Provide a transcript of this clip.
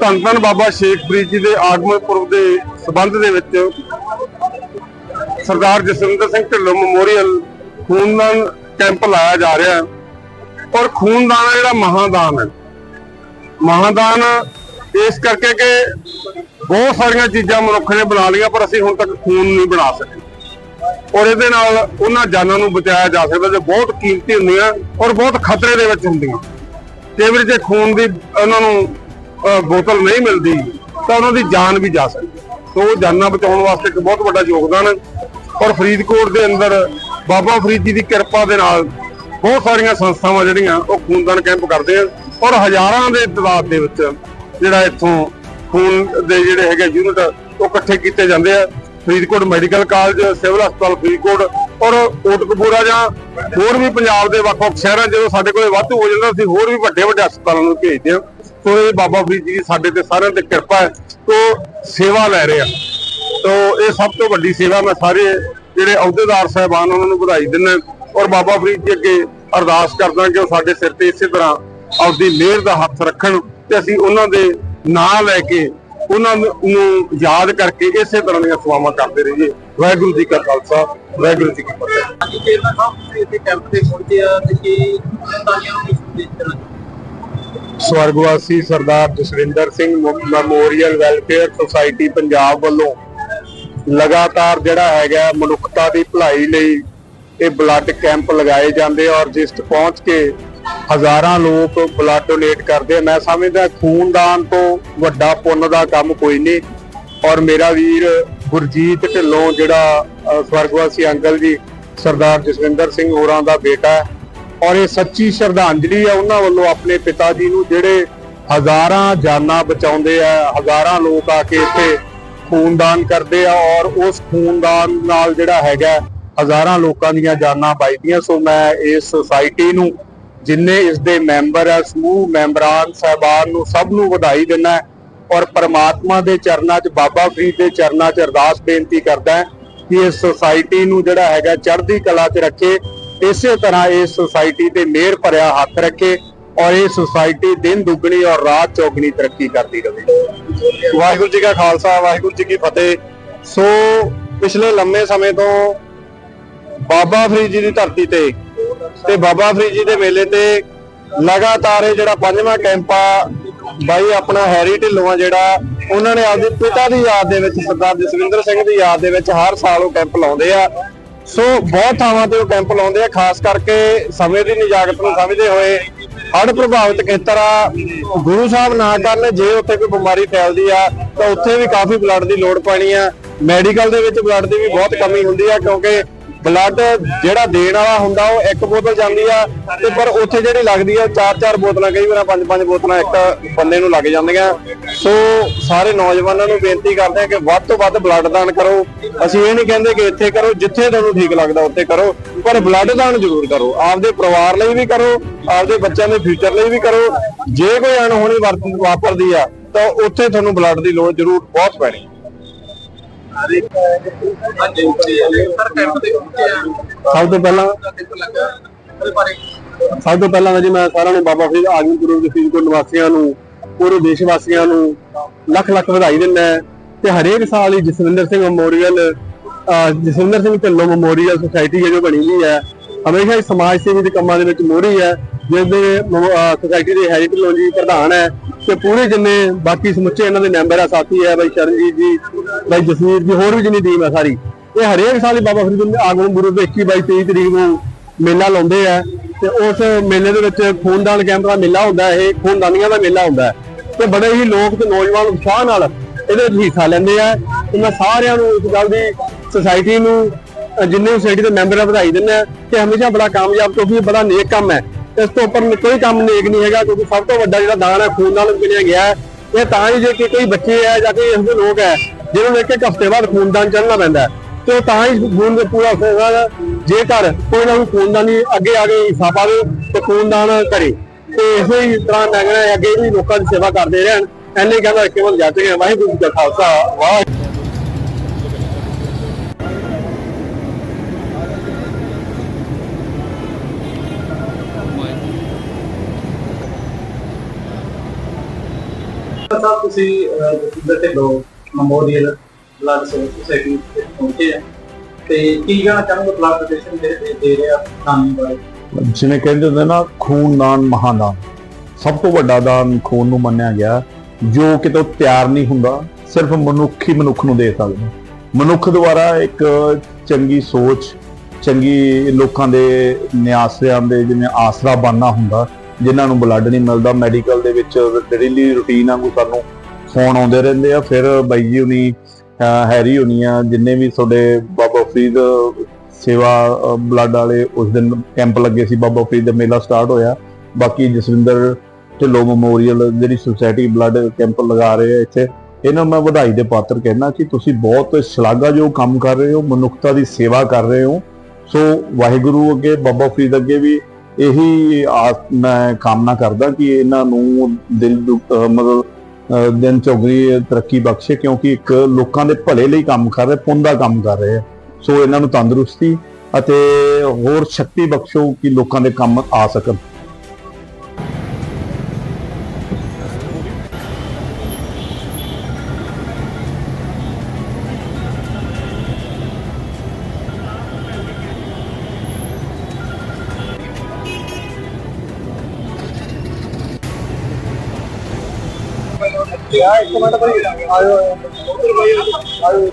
ਧੰਨ ਧੰਨ ਬਾਬਾ ਸ਼ੇਖ ਫਰੀਦ ਜੀ ਦੇ ਆਗਮਨ ਪੁਰਬ ਦੇ ਸਬੰਧ ਦੇ ਵਿੱਚ ਸਰਦਾਰ ਜਸਵਿੰਦਰ ਸਿੰਘ ਢਿੱਲੋਂ ਮੈਮੋਰੀਅਲ ਖੂਨਦਾਨ ਕੈਂਪ ਲਾਇਆ ਜਾ ਰਿਹਾ ਹੈ। ਔਰ ਖੂਨਦਾਨ ਹੈ ਜਿਹੜਾ ਮਹਾਦਾਨ ਹੈ, ਮਹਾਦਾਨ ਇਸ ਕਰਕੇ ਕਿ ਬਹੁਤ ਸਾਰੀਆਂ ਚੀਜ਼ਾਂ ਮਨੁੱਖ ਨੇ ਬਣਾ ਲਈਆਂ, ਪਰ ਅਸੀਂ ਹੁਣ ਤੱਕ ਖੂਨ ਨਹੀਂ ਬਣਾ ਸਕੇ। ਔਰ ਇਹਦੇ ਨਾਲ ਉਹਨਾਂ ਜਾਨਾਂ ਨੂੰ ਬਚਾਇਆ ਜਾ ਸਕਦਾ, ਜੋ ਬਹੁਤ ਕੀਮਤੀ ਹੁੰਦੀਆਂ ਔਰ ਬਹੁਤ ਖਤਰੇ ਦੇ ਵਿੱਚ ਹੁੰਦੀਆਂ। ਕਈ ਵਾਰੀ ਜੇ ਖੂਨ ਦੀ ਉਹਨਾਂ ਨੂੰ ਬੋਤਲ ਨਹੀਂ ਮਿਲਦੀ, ਤਾਂ ਉਹਨਾਂ ਦੀ ਜਾਨ ਵੀ ਜਾ ਸਕਦੀ। ਸੋ ਉਹ ਜਾਨਾਂ ਬਚਾਉਣ ਵਾਸਤੇ ਇੱਕ ਬਹੁਤ ਵੱਡਾ ਯੋਗਦਾਨ ਹੈ। ਔਰ ਫਰੀਦਕੋਟ ਦੇ ਅੰਦਰ ਬਾਬਾ ਫਰੀਦ ਜੀ ਦੀ ਕਿਰਪਾ ਦੇ ਨਾਲ ਬਹੁਤ ਸਾਰੀਆਂ ਸੰਸਥਾਵਾਂ ਜਿਹੜੀਆਂ ਉਹ ਖੂਨਦਾਨ ਕੈਂਪ ਕਰਦੇ ਆ ਔਰ ਹਜ਼ਾਰਾਂ ਦੇ ਤਾਦਾਦ ਦੇ ਵਿੱਚ ਜਿਹੜਾ ਇੱਥੋਂ ਖੂਨ ਦੇ ਜਿਹੜੇ ਹੈਗੇ ਯੂਨਿਟ ਉਹ ਇਕੱਠੇ ਕੀਤੇ ਜਾਂਦੇ ਆ। ਫਰੀਦਕੋਟ ਮੈਡੀਕਲ ਕਾਲਜ, ਸਿਵਲ ਹਸਪਤਾਲ ਫਰੀਦਕੋਟ ਔਰ ਕੋਟਕਪੂਰਾ ਜਾਂ ਹੋਰ ਵੀ ਪੰਜਾਬ ਦੇ ਵੱਖ-ਵੱਖ ਸ਼ਹਿਰਾਂ ਜਦੋਂ ਸਾਡੇ ਕੋਲੇ ਵਾਧੂ ਹੋ ਜਾਂਦਾ ਅਸੀਂ ਹੋਰ ਵੀ ਵੱਡੇ ਵੱਡੇ ਹਸਪਤਾਲਾਂ ਨੂੰ ਭੇਜਦੇ ਹਾਂ ਸੋ ਇਹ ਬਾਬਾ ਫਰੀਦ ਜੀ ਦੀ ਸਾਡੇ ਤੇ ਸਾਰਿਆਂ ਤੇ ਕਿਰਪਾ ਹੈ। ਤੋ ਸੇਵਾ ਲੈ ਰਹੇ ਆ। ਤੋ ਇਹ ਸਭ ਤੋਂ ਵੱਡੀ ਸੇਵਾ ਮੈਂ ਸਾਰੇ ਜਿਹੜੇ ਅਹੁਦੇਦਾਰ ਸਾਹਿਬਾਨ ਉਹਨਾਂ ਨੂੰ ਵਧਾਈ ਦਿੰਦਾ ਔਰ ਬਾਬਾ ਫਰੀਦ ਜੀ ਅੱਗੇ ਅਰਦਾਸ ਕਰਦਾ ਕਿ ਉਹ ਸਾਡੇ ਸਿਰ ਤੇ ਇਸੇ ਤਰ੍ਹਾਂ ਆਪਦੀ ਮਿਹਰ ਦਾ ਹੱਥ ਰੱਖਣ ਤੇ ਅਸੀਂ ਉਹਨਾਂ ਦੇ ਨਾਂ ਲੈ ਕੇ ਉਹਨਾਂ ਨੂੰ ਯਾਦ ਕਰਕੇ ਇਸੇ ਤਰ੍ਹਾਂ ਦੀਆਂ ਸੇਵਾਵਾਂ ਕਰਦੇ ਰਹੀਏ। ਵਾਹਿਗੁਰੂ ਜੀ ਕਾ ਖਾਲਸਾ ਵਾਹਿਗੁਰੂ ਜੀ ਕੀ ਫਤਿਹ। ਅੱਜ ਚੇਅਰਮੈਨ ਸਾਹਿਬ ਤੁਸੀਂ ਇੱਥੇ ਕੈਂਪ ਤੇ ਪਹੁੰਚੇ ਆ ਤੇ ਕੀ ਸੰਤਾਨੀਆਂ ਨੂੰ ਕੀ ਸੰਦੇਸ਼ ਦੇਣਾ ਸਵਰਗਵਾਸੀ Sardar Jaswinder Singh memorial welfare society Punjab ਵੱਲੋਂ ਲਗਾਤਾਰ ਜਿਹੜਾ ਹੈਗਾ ਮਨੁੱਖਤਾ ਦੀ ਭਲਾਈ ਲਈ ਇਹ ਬਲੱਡ ਕੈਂਪ ਲਗਾਏ ਜਾਂਦੇ ਔਰ ਜਿਸ 'ਚ ਪਹੁੰਚ ਕੇ ਹਜ਼ਾਰਾਂ ਲੋਕ ਬਲੱਡ ਡੋਨੇਟ ਕਰਦੇ ਆ। ਮੈਂ ਸਮਝਦਾ ਖੂਨਦਾਨ ਤੋਂ ਵੱਡਾ ਪੁੰਨ ਦਾ ਕੰਮ ਕੋਈ ਨਹੀਂ। ਔਰ ਮੇਰਾ ਵੀਰ ਗੁਰਜੀਤ ਢਿੱਲੋਂ ਜਿਹੜਾ ਸਵਰਗਵਾਸੀ ਅੰਕਲ ਜੀ, ਸਰਦਾਰ ਜਸਵਿੰਦਰ ਸਿੰਘ ਹੋਰਾਂ ਦਾ ਬੇਟਾ ਹੈ। ਔਰ ਇਹ ਸੱਚੀ ਸ਼ਰਧਾਂਜਲੀ ਹੈ ਉਹਨਾਂ ਵੱਲੋਂ ਆਪਣੇ ਪਿਤਾ ਜੀ ਨੂੰ, ਜਿਹੜੇ ਹਜ਼ਾਰਾਂ ਜਾਨਾਂ ਬਚਾਉਂਦੇ ਆ, ਹਜ਼ਾਰਾਂ ਲੋਕ ਆ ਕੇ ਇੱਥੇ ਖੂਨਦਾਨ ਕਰਦੇ ਆ ਔਰ ਉਸ ਖੂਨਦਾਨ ਨਾਲ ਜਿਹੜਾ ਹੈਗਾ ਹਜ਼ਾਰਾਂ ਲੋਕਾਂ ਦੀਆਂ ਜਾਨਾਂ ਬਚਦੀਆਂ। ਸੋ ਮੈਂ ਇਸ ਸੁਸਾਇਟੀ ਨੂੰ ਜਿੰਨੇ ਇਸ ਦੇ ਮੈਂਬਰ ਆ, ਸਮੂਹ ਮੈਂਬਰਾਂ ਸਾਹਿਬਾਨ ਨੂੰ ਸਭ ਨੂੰ ਵਧਾਈ ਦਿੰਦਾ ਔਰ ਪਰਮਾਤਮਾ ਦੇ ਚਰਨਾਂ 'ਚ, ਬਾਬਾ ਫਰੀਦ ਦੇ ਚਰਨਾਂ 'ਚ ਅਰਦਾਸ ਬੇਨਤੀ ਕਰਦਾ ਕਿ ਇਸ ਸੁਸਾਇਟੀ ਨੂੰ ਜਿਹੜਾ ਹੈਗਾ ਚੜ੍ਹਦੀ ਕਲਾ 'ਚ ਰੱਖੇ, ਇਸੇ ਤਰ੍ਹਾਂ ਇਸ ਸੁਸਾਇਟੀ ਤੇ ਮਿਹਰ ਭਰਿਆ ਹੱਥ ਰੱਖੇ ਔਰ ਇਹ ਸੁਸਾਇਟੀ ਦਿਨ ਦੁੱਗਣੀ ਔਰ ਰਾਤ ਚੌਗਣੀ ਤਰੱਕੀ ਕਰਦੀ ਰਹੇ। ਵਾਹਿਗੁਰੂ ਜੀ ਕਾ ਖਾਲਸਾ, ਵਾਹਿਗੁਰੂ ਜੀ ਕੀ ਫਤਿਹ। ਸੋ ਪਿਛਲੇ ਲੰਮੇ ਸਮੇਂ ਤੋਂ ਬਾਬਾ ਫਰੀਦ ਜੀ ਦੀ ਧਰਤੀ ਤੇ ਤੇ ਬਾਬਾ ਫਰੀਦ ਜੀ ਦੇ ਮੇਲੇ ਤੇ ਲਗਾਤਾਰ ਇਹ ਜਿਹੜਾ ਪੰਜਵਾਂ ਕੈਂਪ ਆ, ਬਾਈ ਆਪਣਾ ਹੈਰੀ ਢਿੱਲੋਂ ਆ ਜਿਹੜਾ ਉਹਨਾਂ ਨੇ ਆਪਦੇ ਪਿਤਾ ਦੀ ਯਾਦ ਦੇ ਵਿੱਚ, ਸਰਦਾਰ ਜਸਵਿੰਦਰ ਸਿੰਘ ਦੀ ਯਾਦ ਦੇ ਵਿੱਚ ਹਰ ਸਾਲ ਉਹ ਕੈਂਪ ਲਾਉਂਦੇ ਆ। ਸੋ ਬਹੁਤ ਥਾਵਾਂ ਤੇ ਉਹ ਕੈਂਪ ਲਾਉਂਦੇ ਆ, ਖਾਸ ਕਰਕੇ ਸਮੇਂ ਦੀ ਨਿਜਾਗਤ ਨੂੰ ਸਮਝਦੇ ਹੋਏ ਹੜ ਪ੍ਰਭਾਵਿਤ ਖੇਤਰ ਆ ਗੁਰੂ ਸਾਹਿਬ ਨਾ ਕਰਨ, ਜੇ ਉੱਥੇ ਕੋਈ ਬਿਮਾਰੀ ਫੈਲਦੀ ਆ, ਤਾਂ ਉੱਥੇ ਵੀ ਕਾਫੀ ਬਲੱਡ ਦੀ ਲੋੜ ਪੈਣੀ ਆ। ਮੈਡੀਕਲ ਦੇ ਵਿੱਚ ਬਲੱਡ ਦੀ ਵੀ ਬਹੁਤ ਕਮੀ ਹੁੰਦੀ ਆ, ਕਿਉਂਕਿ ਬਲੱਡ ਜਿਹੜਾ ਦੇਣ ਵਾਲਾ ਹੁੰਦਾ ਉਹ ਇੱਕ ਬੋਤਲ ਜਾਂਦੀ ਆ ਤੇ ਪਰ ਉੱਥੇ ਜਿਹੜੀ ਲੱਗਦੀ ਆ ਚਾਰ ਚਾਰ ਬੋਤਲਾਂ, ਕਈ ਵਾਰ ਪੰਜ ਪੰਜ ਬੋਤਲਾਂ ਇੱਕ ਬੰਦੇ ਨੂੰ ਲੱਗ ਜਾਂਦੀਆਂ। ਸੋ ਸਾਰੇ ਨੌਜਵਾਨਾਂ ਨੂੰ ਬੇਨਤੀ ਕਰਦੇ ਆ ਕਿ ਵੱਧ ਤੋਂ ਵੱਧ ਬਲੱਡ ਦਾਨ ਕਰੋ। ਅਸੀਂ ਇਹ ਨਹੀਂ ਕਹਿੰਦੇ ਕਿ ਇੱਥੇ ਕਰੋ, ਜਿੱਥੇ ਤੁਹਾਨੂੰ ਠੀਕ ਲੱਗਦਾ ਉੱਥੇ ਕਰੋ, ਪਰ ਬਲੱਡ ਦਾਨ ਜ਼ਰੂਰ ਕਰੋ। ਆਪਦੇ ਪਰਿਵਾਰ ਲਈ ਵੀ ਕਰੋ, ਆਪਦੇ ਬੱਚਿਆਂ ਦੇ ਫਿਊਚਰ ਲਈ ਵੀ ਕਰੋ। ਜੇ ਕੋਈ ਅਣਹੋਣੀ ਵਰਤ- ਵਾਪਰਦੀ ਆ, ਤਾਂ ਉੱਥੇ ਤੁਹਾਨੂੰ ਬਲੱਡ ਦੀ ਲੋੜ ਜ਼ਰੂਰ ਬਹੁਤ ਪੈਣੀ। ਸਭ ਤੋਂ ਪਹਿਲਾਂ ਸਭ ਤੋਂ ਪਹਿਲਾਂ ਜੀ ਮੈਂ ਸਾਰਿਆਂ ਨੂੰ ਬਾਬਾ ਫਰੀਦ ਆਗਮਨ ਦੇ ਫਰੀਦਕੋਟ ਨਿਵਾਸੀਆਂ ਨੂੰ, ਪੂਰੇ ਦੇਸ਼ ਵਾਸੀਆਂ ਨੂੰ ਲੱਖ ਲੱਖ ਵਧਾਈ ਦਿੰਦਾ ਤੇ ਹਰੇਕ ਸਾਲ ਹੀ Jaswinder Singh memorial Jaswinder Singh Dhillon memorial society ਹੈ ਜੋ ਬਣੀ ਹੋਈ ਹੈ। ਹਮੇਸ਼ਾ ਹੀ ਸਮਾਜ ਸੇਵੀ ਦੇ ਕੰਮਾਂ ਦੇ ਵਿੱਚ ਮੋਹਰੀ ਹੈ। ਜਿਹਦੇ ਸੁਸਾਇਟੀ ਦੇ ਹੈਰੀ ਢਿੱਲੋਂ ਪ੍ਰਧਾਨ ਹੈ, ਤੇ ਪੂਰੇ ਜਿੰਨੇ ਬਾਕੀ ਸਮੁੱਚੇ ਇਹਨਾਂ ਦੇ ਮੈਂਬਰ ਆ, ਸਾਥੀ ਹੈ, ਬਾਈ ਸ਼ਰਨਜੀਤ ਜੀ, ਬਾਈ ਜਸਵੀਰ ਜੀ, ਹੋਰ ਵੀ ਜਿੰਨੀ ਟੀਮ ਹੈ ਸਾਰੀ। ਇਹ ਹਰੇਕ ਸਾਲ ਹੀ ਬਾਬਾ ਫਰੀਦ ਦੇ ਆਗਮਨ ਗੁਰੂ ਦੇ 21 22 23 ਤਰੀਕ ਨੂੰ ਮੇਲਾ ਲਾਉਂਦੇ ਆ, ਤੇ ਉਸ ਮੇਲੇ ਦੇ ਵਿੱਚ ਖੂਨਦਾਨ ਕੈਂਪ ਦਾ ਮੇਲਾ ਹੁੰਦਾ ਹੈ ਇਹ ਖੂਨਦਾਨੀਆਂ ਦਾ ਮੇਲਾ ਹੁੰਦਾ। ਹੈ ਤੇ ਬੜੇ ਹੀ ਲੋਕ ਤੇ ਨੌਜਵਾਨ ਉਤਸ਼ਾਹ ਨਾਲ ਇਹਦੇ ਵਿੱਚ ਹਿੱਸਾ ਲੈਂਦੇ ਆ। ਤੇ ਮੈਂ ਸਾਰਿਆਂ ਨੂੰ ਇਸ ਗੱਲ ਦੀ ਸੁਸਾਇਟੀ ਨੂੰ ਜਿੰਨੇ ਸੁਸਾਇਟੀ ਦੇ ਮੈਂਬਰ ਆ, ਵਧਾਈ ਦਿੰਦਾ, ਕਿ ਹਮੇਸ਼ਾ ਬੜਾ ਕਾਮਯਾਬ, ਕਿਉਂਕਿ ਬੜਾ ਨੇਕ ਕੰਮ ਹੈ। ਇਸ ਤੋਂ ਉੱਪਰ ਕੋਈ ਕੰਮ ਨੇਕ ਨਹੀਂ ਹੈਗਾ, ਕਿਉਂਕਿ ਸਭ ਤੋਂ ਵੱਡਾ ਜਿਹੜਾ ਦਾਨ ਹੈ, ਖੂਨ ਨਾਲ ਗਿਣਿਆ ਗਿਆ ਹੈ। ਇਹ ਤਾਂ ਹੀ ਜੇ ਕਿ ਕੋਈ ਬੱਚੇ ਹੈ ਜਾਂ ਕੋਈ ਇਹੋ ਜਿਹੇ ਲੋਕ ਹੈ, ਜਿਹਨਾਂ ਨੂੰ ਇੱਕ ਇੱਕ ਹਫ਼ਤੇ ਬਾਅਦ ਖੂਨਦਾਨ ਚੱਲਣਾ ਪੈਂਦਾ ਹੈ। ਤੇ ਉਹ ਤਾਂ ਹੀ ਖੂਨ ਦਾ ਪੂਰਾ ਹੋਏਗਾ ਜੇਕਰ ਕੋਈ ਨਾ ਕੋਈ ਖੂਨਦਾਨੀ ਅੱਗੇ ਆ ਕੇ ਹਿੱਸਾ ਪਾਵੇ, ਤੇ ਖੂਨਦਾਨ ਕਰੇ। ਤੇ ਇਸੇ ਹੀ ਤਰ੍ਹਾਂ ਮੈਂ ਅੱਗੇ ਵੀ ਲੋਕਾਂ ਦੀ ਸੇਵਾ ਕਰਦੇ ਰਹਿਣ। ਐਨੇ ਕਹਿੰਦਾ ਕੇਵਲ ਜੱਜ ਗਿਆ ਵਾਹਿਗੁਰੂ ਜੀ ਦਾ ਖਾਲਸਾ ਵਾਹਿਗੁਰੂ ਸਾਹਿਬ ਤੁਸੀਂ Jasinder Dhillon memorial blood society ਤੇ ਪਹੁੰਚੇ ਆ। ਤੇ ਕੀ ਕਹਿਣਾ ਚਾਹੁੰਦੇ ਬਲੱਡ ਡੋਨੇਸ਼ਨ ਦੇ ਦੇ- ਰਿਹਾ ਦਾਨੀ ਬਾਰੇ? ਜਿਵੇਂ ਕਹਿੰਦੇ ਹੁੰਦੇ ਨਾ ਖੂਨਦਾਨ ਮਹਾਦਾਨ ਸਭ ਤੋਂ ਵੱਡਾ ਦਾਨ ਖੂਨ ਨੂੰ ਮੰਨਿਆ ਗਿਆ। ਜੋ ਕਿਤੋਂ ਤਿਆਰ ਨਹੀਂ ਹੁੰਦਾ, ਸਿਰਫ ਮਨੁੱਖ ਹੀ ਮਨੁੱਖ ਨੂੰ ਦੇ ਸਕਦਾ ਮਨੁੱਖ ਦੁਆਰਾ ਇੱਕ ਚੰਗੀ ਸੋਚ, ਚੰਗੀ ਲੋਕਾਂ ਦੇ ਨਿਆਸਰਿਆਂ ਦੇ ਜਿਵੇਂ ਆਸਰਾ ਬਾਨਾ ਹੁੰਦਾ ਜਿਨ੍ਹਾਂ ਨੂੰ ਬਲੱਡ ਨਹੀਂ ਮਿਲਦਾ ਮੈਡੀਕਲ ਦੇ ਵਿੱਚ ਡੇਲੀ ਰੁਟੀਨ ਵਾਂਗੂ ਸਾਨੂੰ ਫੋਨ ਆਉਂਦੇ ਰਹਿੰਦੇ ਆ। ਫਿਰ ਬਾਈ ਜੀ ਹੁਣੀ ਹੈਰੀ ਹੁਣੀ ਆ, ਜਿੰਨੇ ਵੀ ਤੁਹਾਡੇ ਬਾਬਾ ਫਰੀਦ ਸੇਵਾ ਬਲੱਡ ਵਾਲੇ, ਉਸ ਦਿਨ ਕੈਂਪ ਲੱਗੇ ਸੀ, ਬਾਬਾ ਫਰੀਦ ਦਾ ਮੇਲਾ ਸਟਾਰਟ ਹੋਇਆ। ਬਾਕੀ ਜਸਵਿੰਦਰ ਢਿੱਲੋਂ ਮੈਮੋਰੀਅਲ ਜਿਹੜੀ ਸੁਸਾਇਟੀ ਬਲੱਡ ਕੈਂਪ ਲਗਾ ਰਹੇ ਆ ਇੱਥੇ। ਇਹਨਾਂ ਨੂੰ ਮੈਂ ਵਧਾਈ ਦੇ ਪਾਤਰ ਕਹਿਣਾ ਕਿ ਤੁਸੀਂ ਬਹੁਤ ਸ਼ਲਾਘਾਯੋਗ ਕੰਮ ਕਰ ਰਹੇ ਹੋ, ਮਨੁੱਖਤਾ ਦੀ ਸੇਵਾ ਕਰ ਰਹੇ ਹੋ। ਸੋ ਵਾਹਿਗੁਰੂ ਅੱਗੇ, ਬਾਬਾ ਫਰੀਦ ਅੱਗੇ ਵੀ ਇਹੀ ਆਸ ਮੈਂ ਕਾਮਨਾ ਕਰਦਾ ਕਿ ਇਹਨਾਂ ਨੂੰ ਦਿਲ ਮਤਲਬ ਦਿਨ ਚੌਗਰੀ ਤਰੱਕੀ ਬਖਸ਼ੇ, ਕਿਉਂਕਿ ਇੱਕ ਲੋਕਾਂ ਦੇ ਭਲੇ ਲਈ ਕੰਮ ਕਰ ਰਹੇ, ਪੁੰਨ ਦਾ ਕੰਮ ਕਰ ਰਹੇ ਆ। ਸੋ ਇਹਨਾਂ ਨੂੰ ਤੰਦਰੁਸਤੀ ਅਤੇ ਹੋਰ ਸ਼ਕਤੀ ਬਖਸ਼ੋ ਕਿ ਲੋਕਾਂ ਦੇ ਕੰਮ ਆ ਸਕਣ। ਯਾ ਇੱਕ ਮਿੰਟ ਭਾਈ ਆਇਓ ਆਇਓ ਆਇਓ।